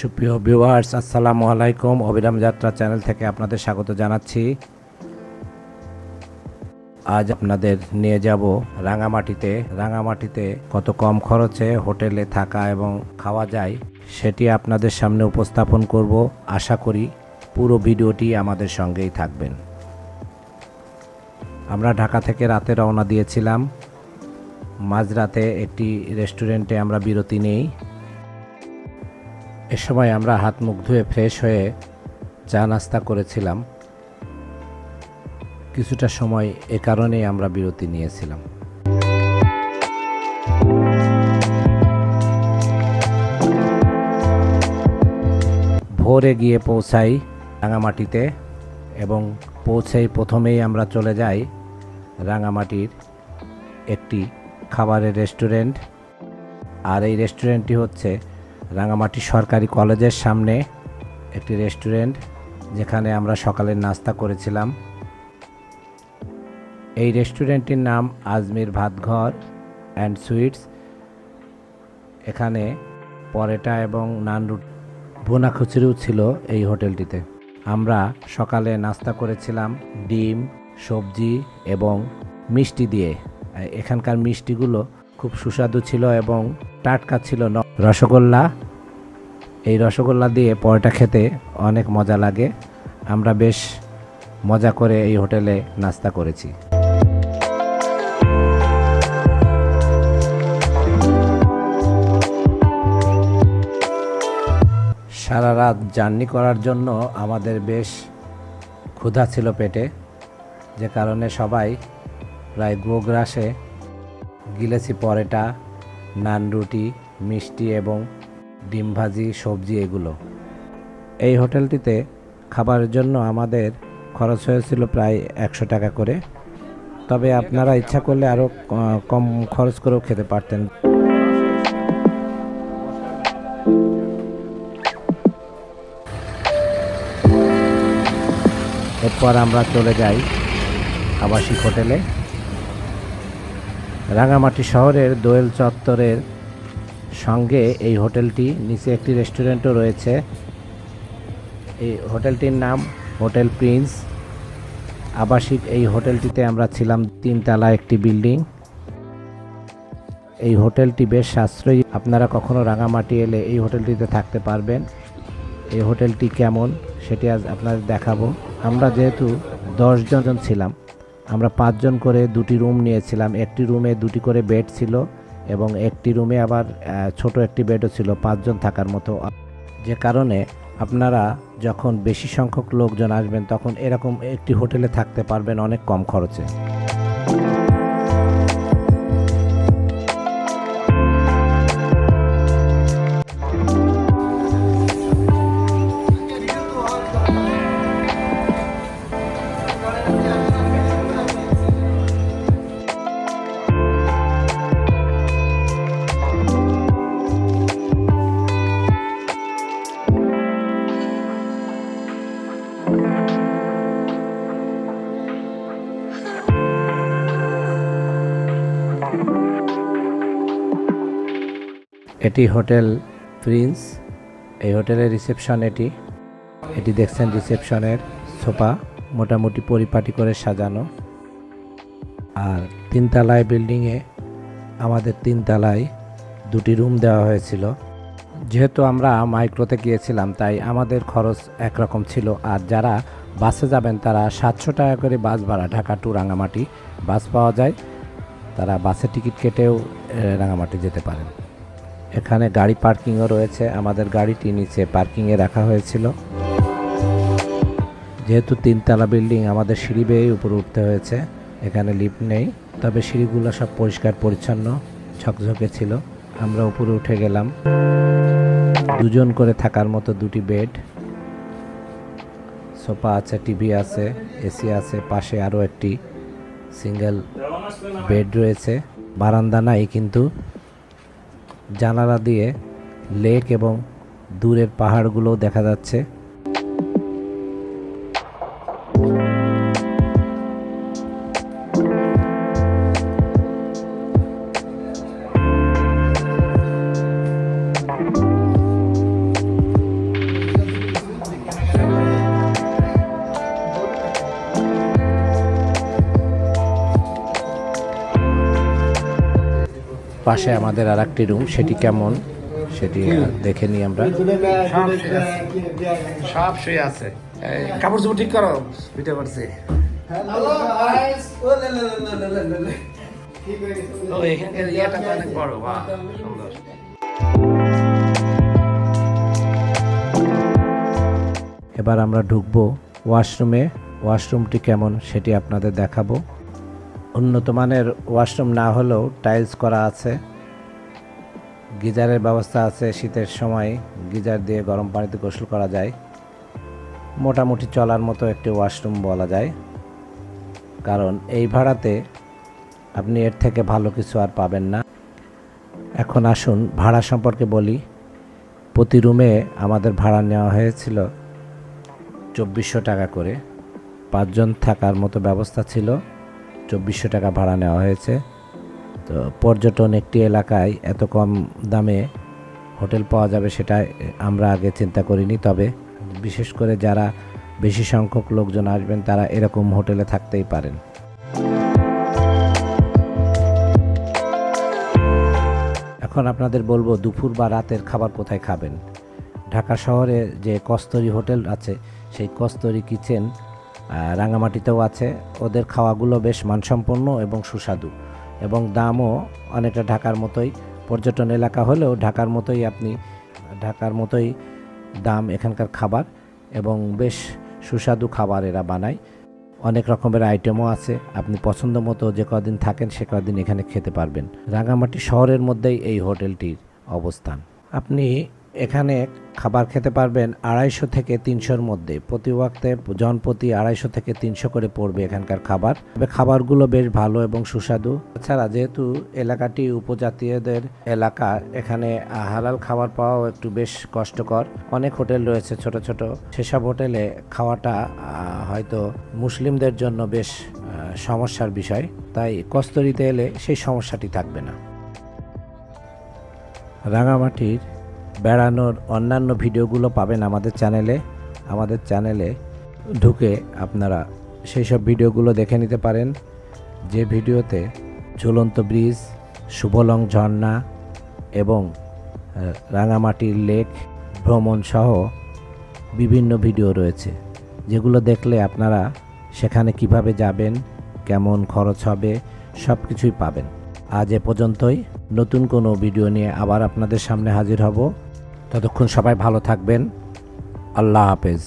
সুপ্রিয় ভিউয়ার্স, আসসালামু আলাইকুম। অবিরাম যাত্রা চ্যানেল থেকে আপনাদের স্বাগত জানাচ্ছি। আজ আপনাদের নিয়ে যাব রাঙামাটিতে। রাঙামাটিতে কত কম খরচে হোটেলে থাকা এবং খাওয়া যায় সেটি আপনাদের সামনে উপস্থাপন করব। আশা করি পুরো ভিডিওটি আমাদের সঙ্গেই থাকবেন। আমরা ঢাকা থেকে রাতে রওনা দিয়েছিলাম। মাঝরাতে একটি রেস্টুরেন্টে আমরা বিরতি নেই। এ সময় আমরা হাত মুখ ধুয়ে ফ্রেশ হয়ে চা নাস্তা করেছিলাম। কিছুটা সময় এ কারণেই আমরা বিরতি নিয়েছিলাম। ভোরে গিয়ে পৌঁছাই রাঙামাটিতে এবং পৌঁছেই প্রথমেই আমরা চলে যাই রাঙামাটির একটি খাবারের রেস্টুরেন্ট। আর এই রেস্টুরেন্টটি হচ্ছে রাঙামাটি সরকারি কলেজের সামনে একটি রেস্টুরেন্ট যেখানে আমরা সকালের নাস্তা করেছিলাম। এই রেস্টুরেন্টটির নাম আজমির ভাতঘর অ্যান্ড সুইটস। এখানে পরেটা এবং নান রুট ভুনা খিচুড়িও ছিল এই হোটেলটিতে। আমরা সকালে নাস্তা করেছিলাম ডিম, সবজি এবং মিষ্টি দিয়ে। এখানকার মিষ্টিগুলো খুব সুস্বাদু ছিল এবং টাটকা ছিল ন- রসগোল্লা, এই রসগোল্লা দিয়ে পরোটা খেতে অনেক মজা লাগে। আমরা বেশ মজা করে এই হোটেলে নাস্তা করেছি। সারা রাত জার্নি করার জন্য আমাদের বেশ ক্ষুধা ছিল পেটে, যে কারণে সবাই প্রায় গোগ্রাসে গিলেছি পরোটা নান রুটি, মিষ্টি এবং ডিম ভাজি, সবজি এগুলো। এই হোটেলটিতে খাবারের জন্য আমাদের খরচ হয়েছিল প্রায় একশো টাকা করে। তবে আপনারা ইচ্ছা করলে আরও কম খরচ করেও খেতে পারতেন। এরপর আমরা চলে যাই আবাসিক হোটেলে। রাঙামাটি শহরের দোয়েল চত্বরের সঙ্গে এই হোটেলটি, নিচে একটি রেস্টুরেন্টও রয়েছে। এই হোটেলটির নাম হোটেল প্রিন্স। আবাসিক এই হোটেলটিতে আমরা ছিলাম তিনতলা একটি বিল্ডিং। এই হোটেলটি বেশ সাশ্রয়ী। আপনারা কখনো রাঙামাটি এলে এই হোটেলটিতে থাকতে পারবেন। এই হোটেলটি কেমন, সেটি আজ আপনাদের দেখাবো। আমরা যেহেতু দশজন ছিলাম আমরা পাঁচজন করে দুটি রুম নিয়েছিলাম। একটি রুমে দুটি করে বেড ছিল এবং একটি রুমে আবার ছোট একটি বেডও ছিল, পাঁচজন থাকার মতো। যে কারণে আপনারা যখন বেশি সংখ্যক লোকজন আসবেন, তখন এরকম একটি হোটেলে থাকতে পারবেন অনেক কম খরচে। এটি হোটেল প্রিন্স, এই হোটেলের রিসেপশন এটি। এটি দেখছেন রিসেপশনের সোফা, মোটামুটি পরিপাটি করে সাজানো। আর তিনতলায় বিল্ডিংয়ে, আমাদের তিনতলায় দুটি রুম দেওয়া হয়েছিল। যেহেতু আমরা মাইক্রোতে গিয়েছিলাম, তাই আমাদের খরচ একরকম ছিল। আর যারা বাসে যাবেন, তারা সাতশো টাকা করে বাস ভাড়া, ঢাকা টু রাঙামাটি বাস পাওয়া যায়, তারা বাসে টিকিট কেটেও রাঙামাটি যেতে পারেন। এখানে গাড়ি পার্কিংও রয়েছে। আমাদের গাড়িটি নিচে পার্কিংয়ে রাখা হয়েছিল। যেহেতু তিনতলা বিল্ডিং, আমাদের সিঁড়ি বেয়ে উপরে উঠতে হয়েছে। এখানে লিফট নেই, তবে সিঁড়িগুলো সব পরিষ্কার, পরিচ্ছন্ন, ঝকঝকে ছিল। আমরা উপরে উঠে গেলাম। দুজন করে থাকার মতো দুটি বেড। সোফা আছে, টিভি আছে, এসি আছে, পাশে আরও একটি সিঙ্গেল বেড রয়েছে। বারান্দা নাই কিন্তু। জানালা দিয়ে লেক এবং দূরের পাহাড়গুলো দেখা যাচ্ছে। পাশে আমাদের আর একটি রুম সেটি কেমন? সেটি দেখে নিই আমরা। সব শুয়ে আছে। কাপড় চোপড় ঠিক করো? ভিডিও করছি ও এখানকার ইয়েটা অনেক বড় বাহ সুন্দর। এবার আমরা ঢুকবো ওয়াশরুমে। ওয়াশরুমটি কেমন সেটি আপনাদের দেখাবো। উন্নত মানের ওয়াশরুম না হলেও টাইলস করা আছে। গিজারের ব্যবস্থা আছে শীতের সময়। গিজার দিয়ে গরম পানিতে গোসল করা যায়। মোটামুটি চলার মতো একটি ওয়াশরুম বলা যায়। কারণ এই ভাড়াতে আপনি এর থেকে ভালো কিছু আর পাবেন না। এখন আসুন ভাড়া সম্পর্কে বলি। প্রতি রুমে আমাদের ভাড়া নেওয়া হয়েছিল চব্বিশশো টাকা করে। পাঁচজন থাকার মতো ব্যবস্থা ছিল। চব্বিশশো টাকা ভাড়া নেওয়া হয়েছে। তো পর্যটন একটি এলাকায় এত কম দামে হোটেল পাওয়া যাবে সেটা আমরা আগে চিন্তা করিনি, তবে বিশেষ করে যারা বেশি সংখ্যক লোকজন আসবেন তারা এরকম হোটেলে থাকতেই পারেন। এখন আপনাদের বলব, দুপুর বা রাতের খাবার কোথায় খাবেন? ঢাকা শহরে যে কস্তরি হোটেল আছে, সেই কস্তরি কিচেন রাঙামাটিতেও আছে। ওদের খাওয়াগুলো বেশ মানসম্পন্ন এবং সুস্বাদু। এবং দামও অনেকটা ঢাকার মতোই। পর্যটন এলাকা হলেও ঢাকার মতোই আপনি, ঢাকার মতোই দাম এখানকার খাবার এবং বেশ সুস্বাদু খাবার এরা বানায়। অনেক রকমের আইটেমও আছে। আপনি পছন্দ মতো যে কদিন থাকেন সে কদিন এখানে খেতে পারবেন। রাঙামাটি শহরের মধ্যেই এই হোটেলটির অবস্থান। আপনি এখানে খাবার খেতে পারবেন আড়াইশো থেকে তিনশোর মধ্যে। প্রতি ওয়াক্তে জনপ্রতি আড়াইশো থেকে তিনশো করে পড়বে এখানকার খাবার। তবে খাবারগুলো বেশ ভালো এবং সুস্বাদু। এছাড়া যেহেতু এলাকাটি উপজাতীয়দের এলাকা, এখানে হালাল খাবার পাওয়াও একটু বেশ কষ্টকর। অনেক হোটেল রয়েছে ছোট ছোট। সেসব হোটেলে খাওয়াটা হয়তো মুসলিমদের জন্য বেশ সমস্যার বিষয়। তাই কস্তরিতে এলে সেই সমস্যাটি থাকবে না। রাঙামাটির বেড়ানোর অন্যান্য ভিডিওগুলো পাবেন আমাদের চ্যানেলে। আমাদের চ্যানেলে ঢুকে আপনারা সেই সব ভিডিওগুলো দেখে নিতে পারেন। যে ভিডিওতে ঝুলন্ত ব্রিজ, শুভলং ঝর্ণা এবং রাঙামাটির লেক ভ্রমণ সহ বিভিন্ন ভিডিও রয়েছে। যেগুলো দেখলে আপনারা সেখানে কীভাবে যাবেন, কেমন খরচ হবে সব কিছুই পাবেন। আজ এ পর্যন্তই। নতুন কোনো ভিডিও নিয়ে আবার আপনাদের সামনে হাজির হব। ততক্ষণ সবাই ভালো থাকবেন। আল্লাহ হাফেজ।